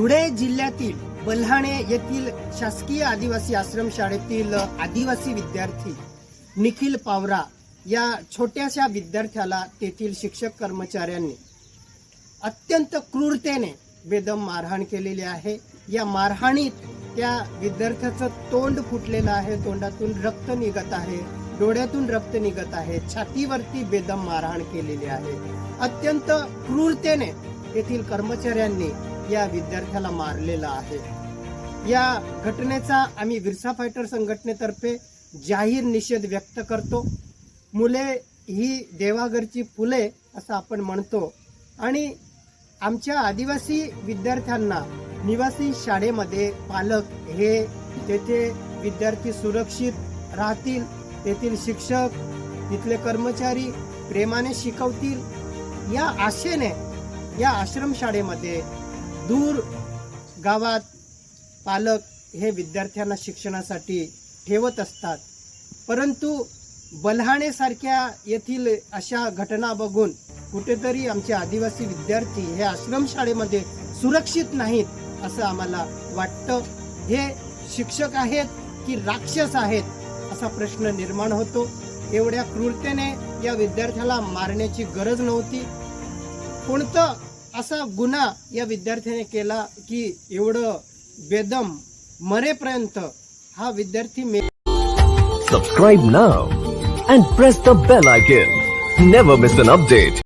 धुळे जिल्ह्यातील बल्हाणे येथील शासकीय आदिवासी आश्रम शाळेतील आदिवासी विद्यार्थी निखिल पावरा या छोट्याशा विद्यार्थ्याला तेथील शिक्षक कर्मचाऱ्यांनी अत्यंत क्रूरतेने बेदम मारहाण केलेली आहे. या मारहाणीत त्या विद्यार्थ्याचं तोंड फुटलेलं आहे. तोंडातून रक्त निघत आहे. डोळ्यातून रक्त निघत आहे. छातीवरती बेदम मारहाण केलेली आहे. अत्यंत क्रूरतेने येथील कर्मचाऱ्यांनी या विद्यार्थ्याला मारलेलं आहे. या घटनेचा आम्ही विरसा फायटर संघटनेतर्फे जाहीर निषेध व्यक्त करतो. मुले ही देवाघरची फुले असं आपण म्हणतो. आणि आमच्या आदिवासी विद्यार्थ्यांना निवासी शाळेमध्ये पालक हे तेथे विद्यार्थी सुरक्षित राहतील तेथील शिक्षक तिथले कर्मचारी प्रेमाने शिकवतील. या आशेने या आश्रमशाळेमध्ये दूर गावात पालक हे विद्यार्थ्यांना शिक्षणासाठी ठेवत असतात. परंतु बल्हाणेसारख्या येथील अशा घटना बघून कुठेतरी आमचे आदिवासी विद्यार्थी हे आश्रमशाळेमध्ये सुरक्षित नाहीत असं आम्हाला वाटतं. हे शिक्षक आहेत की राक्षस आहेत असा प्रश्न निर्माण होतो. एवढ्या क्रूरतेने या विद्यार्थ्याला मारण्याची गरज नव्हती. कोणतं असा गुन्हा या विद्यार्थ्याने केला की एवढं बेदम मरेपर्यंत हा विद्यार्थी मे सबस्क्राईब ना and press the bell icon never miss an update